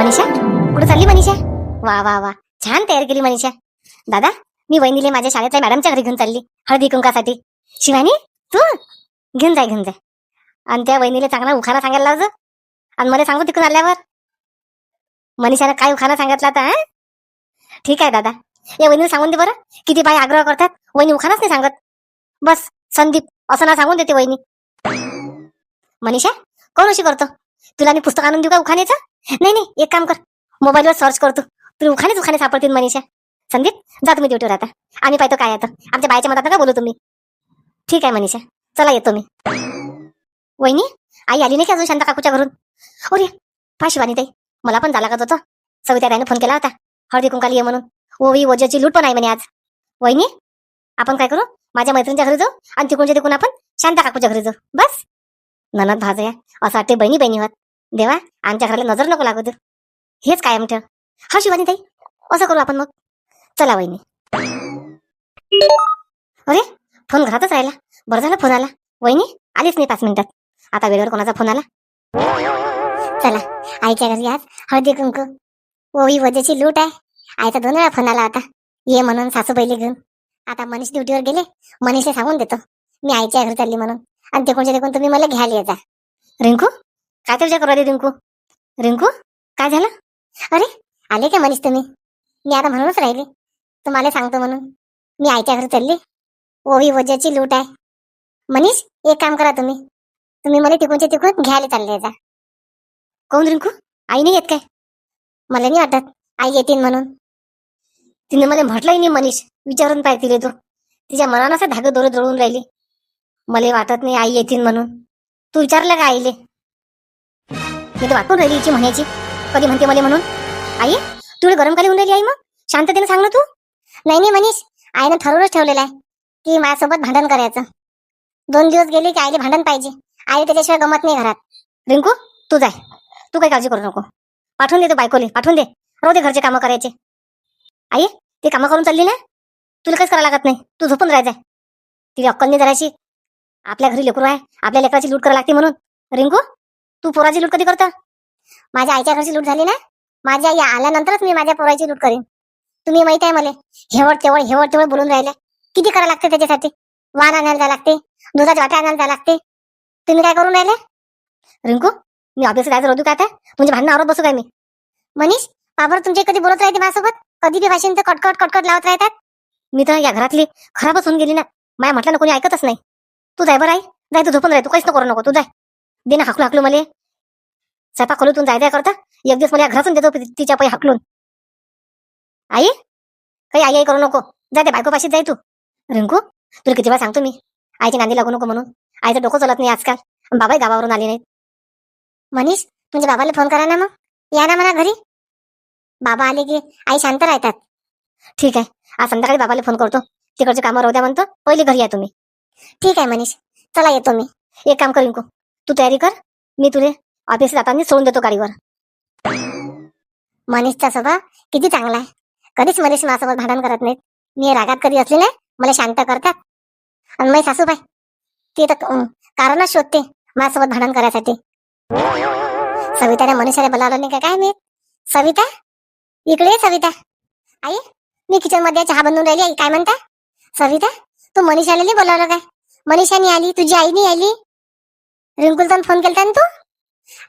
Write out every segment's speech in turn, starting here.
मनीषा? कुठे चालली मनीषा? वा वा वा. छान तयार केली मनीषा. दादा मी वहिनीले माझ्या शाळेतल्या मॅडमच्या घरी घेऊन चालली हळदी कुंकासाठी शिवानी तू? घेऊन जाय घेऊन जाय आणि त्या वहिनीला चांगला उखाणा सांगायला लावजो आणि मला सांगू तिकडून आल्यावर. मनीषानं काय उखाणा सांगितला आता ठीक आहे दादा. या वहिनीला सांगून दे बरं. किती बाई आग्रह करतात. वहिनी उखाणाच नाही सांगत. बस संदीप असं ना सांगून देते वहिनी. मनीषा कोण अशी करतो? तुला मी पुस्तक आणून देऊ का उखाण्याचं? नाही नाही एक काम कर. मोबाईलवर सर्च करतो तुला उखाणेच उखाणे सापडतील मनीषा. संदीप जा तुम्ही ड्युटीवर आता. आम्ही पाहतो काय आता. आमच्या बायच्या मतात का बोलू तुम्ही. ठीक आहे मनीषा. चला येतो मी. वहिनी आई आली नाही का अजून शांता काकूच्या घरून? अरे पा शिवानी ताई. मला पण झाला का होतं. सविता ताईनं फोन केला होता. हळदी कुंकाली ये म्हणून. ओवी वजाची लूट पण आहे म्हणे आज. वहिनी आपण काय करू? माझ्या मैत्रिणीच्या घरी जाऊ आणि तिकडूनच्या तिकडून आपण शांता काकूच्या घरी जाऊ. बस. ननद भाजया असं वाटते बहिणी बहिणी होत. देवा आमच्या घराला नजर नको लागू दे हेच कायम ठेव. हा शिवानी ताई असं करू आपण मग. चला वहिनी. अरे फोन घरातच राहिला. बरं झालं फोन आला. वहिनी आलीच नाही पाच मिनिटात. आता वेळेवर कोणाचा फोन आला? चला आईच्या घरी आज हळदी कुंकू. ओवी वजेची लूट आहे. आईचा दोन वेळा फोन आला आता ये म्हणून सासूबाईले घेऊन. आता मनीष ड्युटीवर गेले. मनीषला सांगून देतो. मी आईच्या घरी चालली म्हणून. आणि ते कोणच्या तिकडून तुम्ही मला घ्यायला येता. रिंकू? काय तुझ्या करू राहिली रिंकू. रिंकू काय झालं? अरे आले का मनीष तुम्ही? मी आता म्हणूनच राहिले. तुम्हाला सांगतो म्हणून. मी आईच्या घरी चालली. ओवी वजाची लूट आहे. मनीष एक काम करा तुम्ही. तुम्ही मला तिकडूनच्या तिकडून घ्यायला चालले जा. कोण रिंकू? आई नाही येत काय? मला नाही वाटत. आई येतील म्हणून. तिने मला म्हटलंही नाही मनीष. विचारून पाय तिले तो. तिच्या मनानं असं धागं दोरे दळून राहिली. मला वाटत नाही आई येतील म्हणून. तू विचारलं का आईले? मी तर वाटून राहिली हिची म्हणायची. कधी म्हणते मला म्हणून? आई तुला गरम खाली होऊन राहिली आई मग? शांततेने सांग ना तू. नाही नाही मनीष आईनं ठरवूनच ठेवलेलं आहे की माझ्यासोबत भांडण करायचं. दोन दिवस गेले की आईले भांडण पाहिजे. आई त्याच्याशिवाय गमत नाही घरात. रिंकू तू जाय. तू काही काळजी करू नको. पाठवून दे तू बायकोले पाठवून दे. राहू दे घरचे कामं करायचे. आई ते कामं करून चालली ना? तुला काहीच करायला लागत नाही. तू झोपून राहायचं तिला अक्कल नाही जराशी आपल्या घरी लेकरू आहे. आपल्या लेकराची लूट करायला लागते म्हणून. रिंकू तू पोराची लूट कधी करता? माझ्या आईच्या घरची लूट झाली ना? माझ्या आई आल्यानंतरच मी माझ्या पोराची लूट करेन. तुम्ही माहीत आहे मला. हेवळ तेवळ हेवळ तेवढ बोलून राहिले किती करावं लागते त्याच्यासाठी? वाण आणायला जायला लागते. दुधाच्या वाट्या आणायला जायला लागते. तुम्ही काय करून राहिले? रिंकू मी ऑफिस जायचं रोजू काय आता? म्हणजे भांडण आवरत बसू काय मी? मनीष बाबर तुमचे कधी बोलत राहते माझ्यासोबत? कधी बी भाषेंचं तर कटकट कटकट लावत राहतात? मी तर या घरातली खराबच होऊन गेली ना. माया म्हटलं ना कोणी ऐकतच नाही. तू जाय बरं आई. जाय तू झोपून राय तू काहीच नको करू नको. तू जाय. दे ना हाकलू हाकलू मला. स्वयंपाक तू जाय जाय करता. एक दिवस मला घरातून देतो तिच्या पायी हाकलून. आई? काही आई आई करू नको. जाय ते बायकोपाशीच जाय तू. रिंकू तुला किती वेळा सांगतो मी. आईची नांदी लागू नको म्हणून. आईचं डोकं चालत नाही आजकाल. बाबाही गावावरून आले नाहीत. मनीष तुमच्या बाबाला फोन करा ना मग. या ना म्हणा घरी. बाबा आले की आई शांत राहतात. ठीक आहे. आज संध्याकाळी बाबाला फोन करतो. तिकडचे कामं राहू द्या म्हणतो. पहिले घरी या तुम्ही. ठीक आहे मनीष. चला येतो मी. एक काम करीन को तू तयारी कर. मी तुले ऑफिस जाताना सोडून देतो गाडीवर. मनीषचा स्वभाव किती चांगला आहे. कधीच मनीष माझ्यासोबत भांडण करत नाहीत. मी रागात कधी असले नाही मला शांत करतात. आणि माझी सासूबाई ती तर कारणच शोधते माझ्यासोबत भांडण करायसाठी. सविताने मनीषाने बोलावलं नाही का? काय मी सविता? इकडे ये सविता. आई मी किचनमध्ये चहा बनवून राहिली आई काय म्हणता? सविता? तू मनीषाला नाही बोलावलं काय? मनीषाने आली तुझी आई नाही आली. रिंकुलचा फोन केलता ना तू?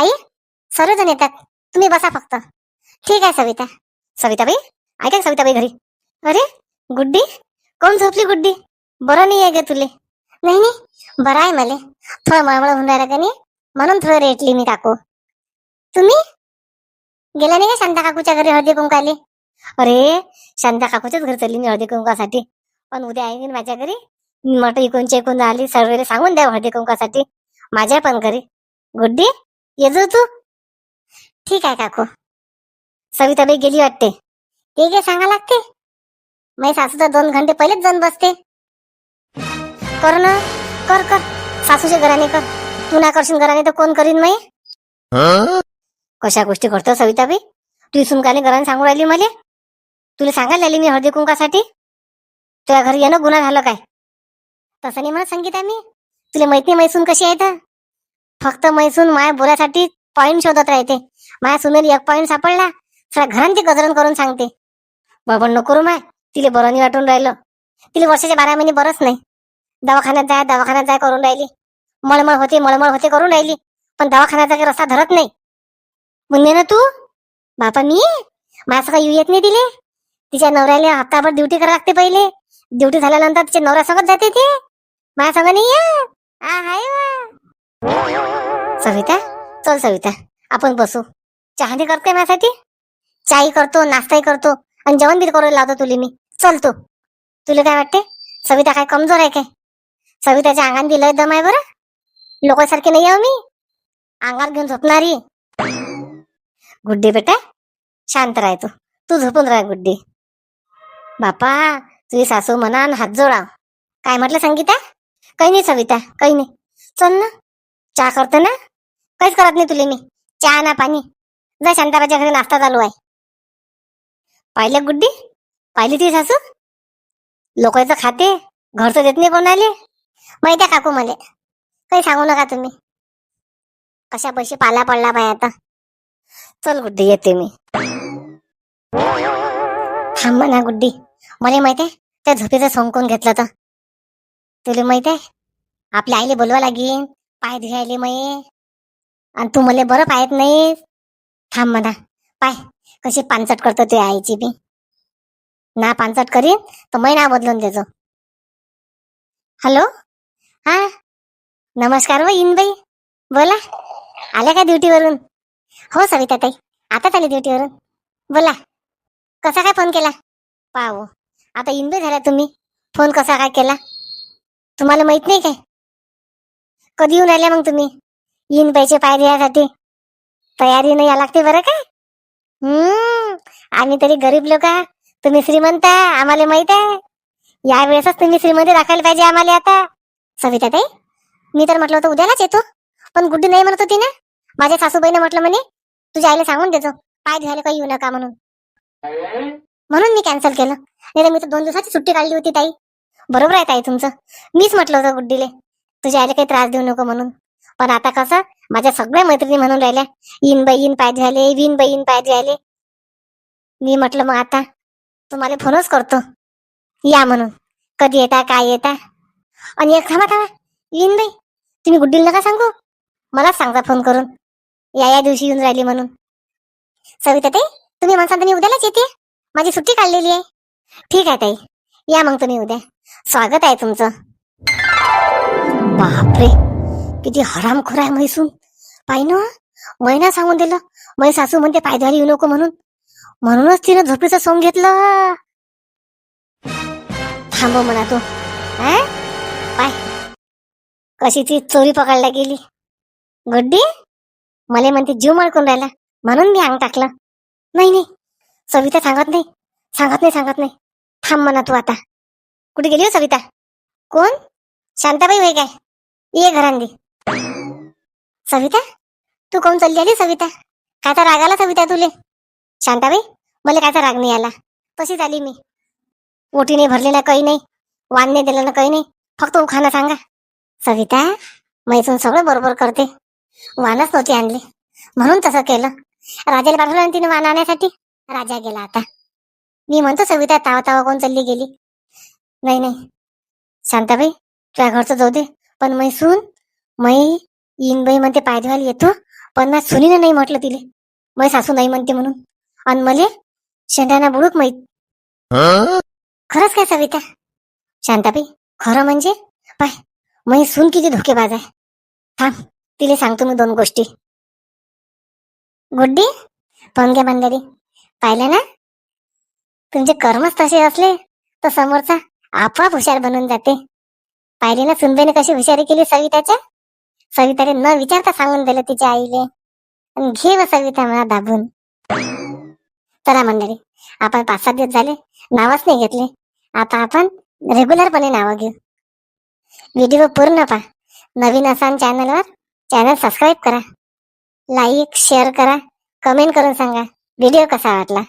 आई सर्वजण येतात. तुम्ही बसा फक्त. ठीक आहे सविता. सविताबाई ऐका सविताबाई घरी. अरे गुड्डी? कोण झोपली गुड्डी? बरं नाही आहे ग तुले. नाही नाही. बरं आहे मला. थोडं मळमळ होऊन राहिला का नाही? म्हणून थोडं रेटली मी काकू. तुम्ही? गेला नाही का शांता काकूच्या घरी हळदी कुंकाले? अरे शांता काकूच्याच घरी चालली मी हळदी कुंकासाठी. पण उद्या येईन माझ्या घरी. म्हटलं इकून चेकून आली सर्वेला सांगून द्या हळदी कुंकासाठी. माझ्या पण घरी. गुड्डी ये जो तू. ठीक आहे काकू. सविताबाई गेली वाटते. ते काय सांगा लागते? माझी सासू तर दोन घंटे पहिलेच जाऊन बसते. कर ना. कर कर. सासूच्या घराने कर. तू ना करशील घराने तर कोण करीन मी कशा गोष्टी करतो सविताबाई? तू इसून काने घराने सांगू राहिली मला? तुला सांगायला आली मी हळदी कुंकासाठी? तुझ्या घरी येणं गुन्हा झालं काय? तसं नाही म्हणत संगीता मी. तुला माहिती मैसून कशी आहे तर? फक्त मैसून माय बोलासाठी पॉईंट शोधत राहते. माया सुनेल एक पॉईंट सापडला. सगळ्या घरांची गजरण करून सांगते. बाबा नको रू माय. तिला बरं नाही वाटून राहिलं. तिला वर्षाच्या बारा महिने बरंच नाही. दवाखान्यात जाय दवाखान्यात जाय करून राहिली. मळमळ होते मळमळ होते करून राहिली. पण दवाखान्याचा काही रस्ता धरत नाही. म्हणले ना तू? बापा मी? माझं काही येऊ येत नाही तिले. तिच्या नवऱ्याला हप्ताभर ड्युटी करायला लागते पहिले. ड्युटी झाल्यानंतर तिच्या नवऱ्यासोबत जाते ते. माझ्या संग नाही ये. आ, हाय वा. सविता चल सविता आपण बसू. चहा नाही करते माझ्यासाठी? चाही करतो नाश्ताही करतो आणि जेवण बी करून लावतो तुला मी. चल तू. तुला काय वाटते? सविता काय कमजोर आहे काय? सविताच्या अंगात बी लय दम आहे बरं. लोकांसारखी नाही आहे मी. अंगावर घेऊन झोपणारी. गुड्डी बेटा शांत राह तू. तू झोपून राह गुड्डी. बापा तुझी सासू म्हणा हात जोडा. काय म्हटलं संगीता? काही नाही सविता काही नाही. चल ना. चहा करतो ना? काहीच करत नाही तुले मी. चहा ना पाणी. जा शांताराच्या घरी नाश्ता चालू आहे. पाहिलं गुड्डी? पाहिली ती सासू? लोकांचं खाते. घरचं देत नाही कोणाले. माहिती आहे काकू मले. काही सांगू नका तुम्ही. कशा पैसे पाला पडला बाय आता. चल गुड्डी येते मी. थांब ना गुड्डी. मला माहिती आहे त्या झोपेचं सोंगून घेतलं तर तुला माहीत आहे? आपल्या आईले बोलवा लागेन पाय धुयायले मये. आणि तू मला बरं पाहत नाही थांब म्हणा. पाय कशी पानचट करतो ते आईची बी. ना पानचट करीन तर मै ना बदलून देतो हॅलो? हा? नमस्कार व इनबाई. बोला. आल्या का ड्युटीवरून? हो सविता ताई आताच आली ड्युटीवरून. बोला. कसा काय फोन केला? पाहो. आता इनबे झाला तुम्ही. फोन कसा काय केला? तुम्हाला माहीत नाही काय? कधी येऊन आल्या मग तुम्ही? इनबाईचे पाय द्यायसाठी तयारी नाही या लागते बरं काय? हम्म. आम्ही तरी गरीब लोक आहे. तुम्ही श्रीमंत आम्हाला माहीत आहे. या वेळेसच तुम्ही श्रीमंत दाखवायला पाहिजे आम्हाला आता. सविता ताई मी तर म्हटलं होतं उद्यालाच येतो. पण गुड्डी नाही म्हणत होती ना? माझ्या सासूबाईनं म्हटलं म्हणे तुझ्या आईला सांगून देतो पाय घ्यायला काही येऊ नका म्हणून. म्हणून मी कॅन्सल केलं. नाही तर मी तर दोन दिवसाची सुट्टी काढली होती ताई. बरोबर आहे ताई तुमचं. मीच म्हटलं होतं गुड्डीले तुझ्या आईला काही त्रास देऊ नको म्हणून. पण आता कसं माझ्या सगळ्या मैत्रिणी म्हणून राहिल्या. इन बाई इन पाय धुवायले विन बाई इन पाय धुवायले मी म्हटलं मग आता तुम्हाला फोनच करतो. या म्हणून. कधी येता काय येता? आणि एक थांबा थांबा. येईन बाई तुम्ही गुड्डीला नका सांगू. मलाच सांगता फोन करून. या या दिवशी येऊन राहिली म्हणून. सविता ते तुम्ही म्हणता तुम्ही उद्यालाच येते? माझी सुट्टी काढलेली आहे. ठीक आहे ताई. या मग तुम्ही उद्या. स्वागत आहे तुमचं. बापरे. किती हरामखोर आहे म्हैसून. पाय ना महिना सांगून दिलं. मै सासू म्हणते पायदारी येऊ नको म्हणून. म्हणूनच तिनं झोपेचं सोंग घेतलं. थांबव म्हणा तू. पाय. कशी ती चोरी पकडला गेली. गड्डी? मला म्हणते जीव मळकून राहिला. म्हणून मी अंग टाकलं. नाही नाही. सविता सांगत नाही. सांगत नाही सांगत नाही. थांब म्हणा तू आता. कुठे गेली हो सविता? कोण? शांताबाई होय काय? ये घरांदी सविता? तू कोण चालली आली सविता? कायचा राग आला सविता तुले? शांताबाई मला कायचा राग नाही आला. तशीच आली मी. ओटीने भरले ना काही नाही. वाण नाही दिलं ना काही नाही. फक्त उखाणं सांगा. सविता मैसून सगळं बरोबर करते. वानच नव्हती आणली. म्हणून तसं केलं. राजाला पाठवलं ना तिने वाण आणण्यासाठी राजा गेला आता. मी म्हणतो सविता तावा तावा कोण चालली गेली? नाही नाही. शांताबाई तुझ्या घरचं जाऊ दे. पण मैसून मै येईन बाई म्हणते पाय धुवायला येतो पण ना सुनीनं नाही म्हटलं तिले. मै सासू नाही म्हणते म्हणून. आणि मले शेंड्याना बुडूक माहीत खरंच काय सविता? शांताबाई खरं म्हणजे? पाय मै सून किती धोकेबाज आहे. थांब तिले सांगतो मी दोन गोष्टी. गुड्डी पंगे मंडळी. पाहिलं ना? तुमचे कर्मच तसे असले तर समोरचा आपोआप हुशार बनून जाते. पाहिले ना सुनबाईने कशी हुशारी केली सविताच्या? सविताने न विचारता सांगून दिलं तिच्या आईले. आणि घे व सविता मला दाबून. चला मंडळी आपण पाच सात दिवस झाले नावच नाही घेतले. आता आपण रेग्युलरपणे नावं घेऊ. व्हिडिओ पूर्ण पहा. नवीन असाल चॅनलवर चॅनल सबस्क्राईब करा. लाईक शेअर करा. कमेंट करून सांगा. व्हिडिओ कसा वाटला?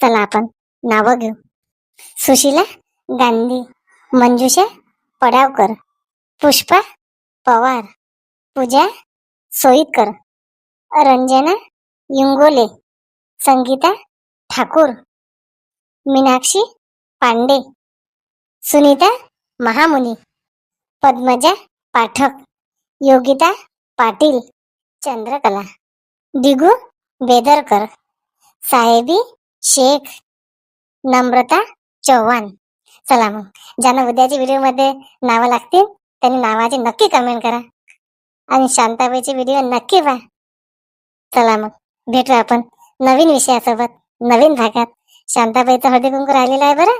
चला आपण नावं घेऊ. सुशीला गांधी मंजुषा पडावकर पुष्पा पवार पूजा सोईतकर रंजना युंगोले संगीता ठाकूर मीनाक्षी पांडे सुनीता महामुनी पद्मजा पाठक योगिता पाटील चंद्रकला दिगू बेदरकर साहेबी शेख नम्रता चव्हाण चला मग ज्यांना उद्याच्या व्हिडिओमध्ये नावं लागतील त्यांनी नावाची नक्की कमेंट करा. आणि शांताबाईचे व्हिडिओ नक्की पहा. चला मग भेटू आपण नवीन विषयासोबत नवीन भागात. शांताबाईचा हळदी कुंकू राहिलेला आहे बरं?